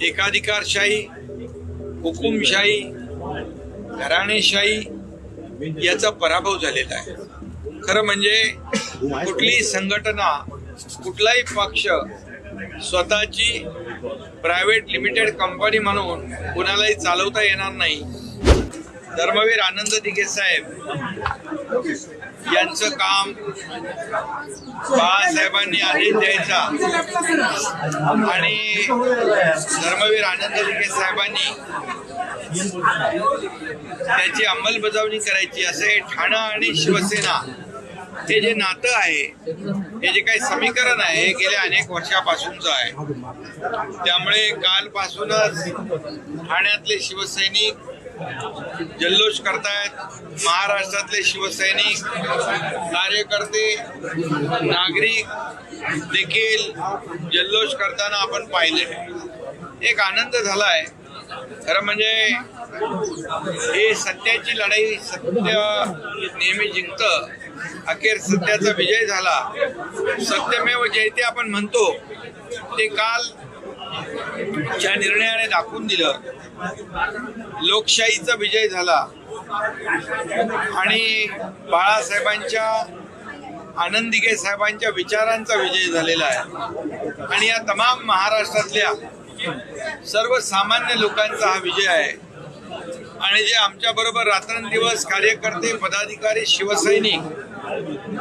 एकाधिकारशाही हुकुमशाही घराणेशाही याचा पराभव झालेला आहे. खरं म्हणजे कुठलीही संघटना कुठलाही पक्ष स्वतःची प्रायव्हेट लिमिटेड कंपनी म्हणून कुणालाही चालवता येणार नाही. धर्मवीर आनंद दिघे साहेब यांचं काम बाळासाहेबांनी आदेश द्यायचा. आणि धर्मवीर आनंद दिघे साहेबांनी त्याची अंमलबजावणी करायची असं हे ठाणा आणि शिवसेना हे जे नातं आहे हे जे काही समीकरण आहे हे गेल्या अनेक वर्षापासूनचं आहे. त्यामुळे कालपासूनच ठाण्यातले शिवसैनिक जल्लोष करतायत. महाराष्ट्रातले शिवसैनिक कार्यकर्ते नागरिक देखील जल्लोष करताना आपण पाहिले. एक आनंद झालाय. खरं म्हणजे हे सत्याची लढाई सत्य नेहमी जिंकतं. अखेर सत्याचा विजय झाला. सत्यमेव जयते आपण म्हणतो. ते काल ज्या निर्णयाने दाखवून दिलं. लोकशाहीचा विजय झाला. आणि बाळासाहेबांच्या आनंदिके साहेबांच्या विचारांचा विजय झालेला आहे. आणि या तमाम महाराष्ट्रातल्या सर्वसामान्य लोकांचा हा विजय आहे. आणि जे आमच्या बरोबर रात्रंदिवस कार्यकर्ते पदाधिकारी शिवसैनिक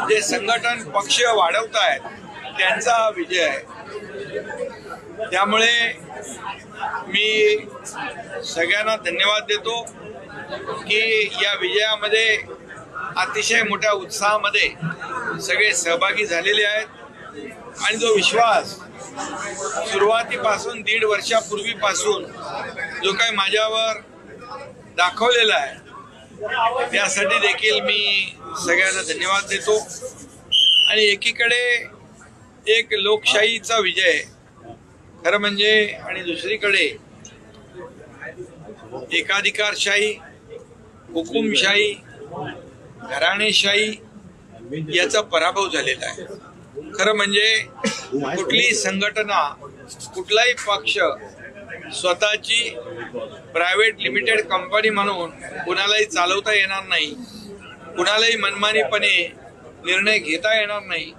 जे संघटन पक्ष वाढवत आहेत त्यांचा हा विजय आहे. त्यामुळे मी सगळ्यांना धन्यवाद देतो की या विजयामध्ये अतिशय मोठ्या उत्साहामध्ये सगळे सहभागी झालेले आहेत. आणि जो विश्वास सुरुवातीपासून दीड वर्षापूर्वीपासून जो काही माझ्यावर दाखवलेला आहे त्यासाठी देखील मी सगळ्यांना धन्यवाद देतो. आणि एकीकडे एक लोकशाहीचा विजय खरं म्हणजे आणि दुसरीकडे एकाधिकारशाही हुकुमशाही घराणेशाही याचा पराभव झालेला आहे. खरं म्हणजे कुठलीही संघटना कुठलाही पक्ष स्वतःची प्रायव्हेट लिमिटेड कंपनी म्हणून कुणालाही चालवता येणार नाही कुणालाही मनमानीपणे निर्णय घेता येणार नाही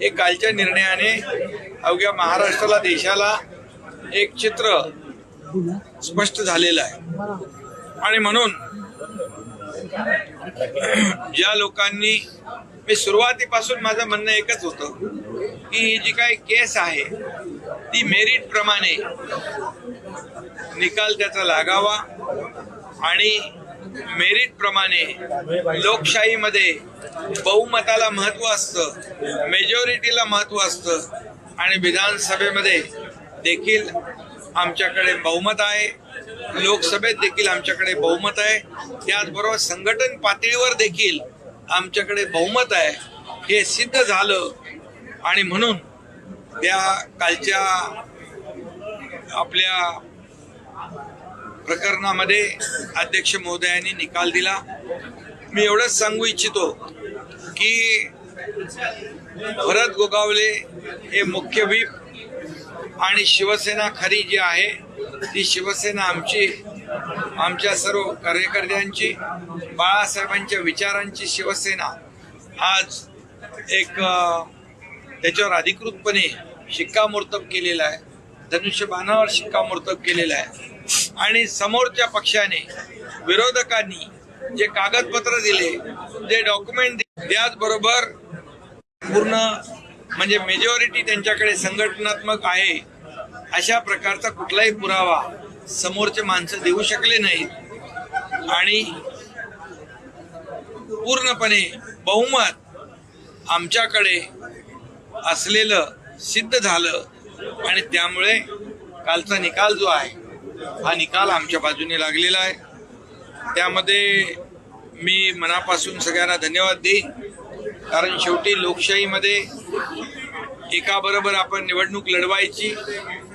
हे कालच्या निर्णयाने अवघ्या महाराष्ट्राला देशाला एक चित्र स्पष्ट झालेलं आहे. आणि म्हणून ज्या लोकांनी मी सुरुवातीपासून माझं म्हणणं एकच होतं की ही जी काही केस आहे ती मेरिट प्रमाणे निकाल त्याचा लागावा आणि मेरिट प्रमाणे लोकशाहीमध्ये बहुमताला महत्त्व असतं मेजॉरिटीला महत्त्व असतं आणि विधानसभेमध्ये देखील आमच्याकडे बहुमत आहे. लोकसभेत देखील आमच्याकडे बहुमत आहे. त्याचबरोबर संघटन पातळीवर देखील आमच्याकडे बहुमत आहे. हे सिद्ध झालं आणि म्हणून त्या कालच्या आपल्या प्रकरणामध्ये अध्यक्ष महोदयांनी निकाल दिला. मी एवढंच सांगू इच्छितो की भरत गोगावले हे मुख्य व्हीप आणि शिवसेना खरी जी आहे ती शिवसेना आमची आमच्या सर्व कार्यकर्त्यांची बाळासाहेबांच्या विचारांची शिवसेना आज एक त्याच्यावर अधिकृतपणे शिक्कामोर्तब केलेला आहे. धनुष्यबाणावर शिक्कामोर्तब केलेला आहे. आणि समोरच्या पक्षाने विरोधकांनी जे कागदपत्र दिले जे डॉक्युमेंट त्याचबरोबर पूर्ण म्हणजे मेजॉरिटी त्यांच्याकडे संघटनात्मक आहे अशा प्रकारचा कुठलाही पुरावा समोरचे माणसं देऊ शकले नाहीत. आणि पूर्णपणे बहुमत आमच्याकडे असलेलं सिद्ध झालं आणि त्यामुळे कालचा निकाल जो आहे हा निकाल आमच्या बाजूने लागलेला आहे. त्यामध्ये मी मनापासून सगळ्यांना धन्यवाद देईन. कारण शेवटी लोकशाहीमध्ये एकाबरोबर आपण निवडणूक लढवायची.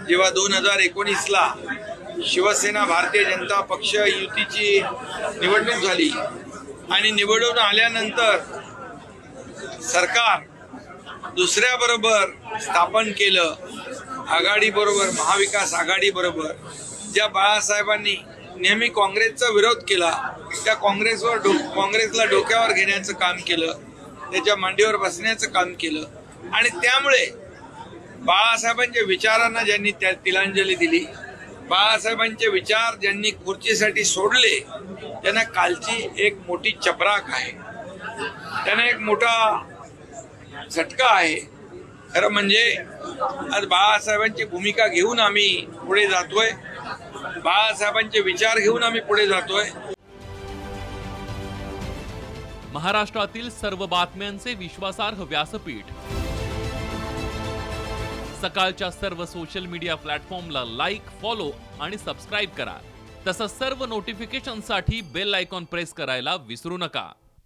जेव्हा दोन हजार एकोणीसला शिवसेना भारतीय जनता पक्ष युतीची निवडणूक झाली आणि निवडून आल्यानंतर सरकार दुसऱ्याबरोबर स्थापन केलं आघाडीबरोबर महाविकास आघाडीबरोबर ज्या बाळासाहेबांनी नेहमी काँग्रेसचा विरोध केला त्या काँग्रेसवर डो काँग्रेसला डोक्यावर घेण्याचं काम केलं त्याच्या मांडीवर बसण्याचं काम केलं आणि त्यामुळे बाळासाहेबांच्या विचारांना ज्यांनी त्या तिलांजली दिली बाळासाहेबांचे विचार ज्यांनी खुर्चीसाठी सोडले त्यांना कालची एक मोठी चपराक आहे. त्यांना एक मोठा झटका आहे. खरं म्हणजे आज बाळासाहेबांची भूमिका घेऊन आम्ही पुढे जातोय. बाळासाहेबांचे विचार घेऊन आम्ही पुढे जातोय. महाराष्ट्रातील सर्व बातम्यांचे विश्वासार्ह व्यासपीठ. सकाळच्या सर्व सोशल मीडिया प्लॅटफॉर्मला लाईक फॉलो आणि सबस्क्राईब करा. तसंच सर्व नोटिफिकेशनसाठी बेल आयकॉन प्रेस करायला विसरू नका.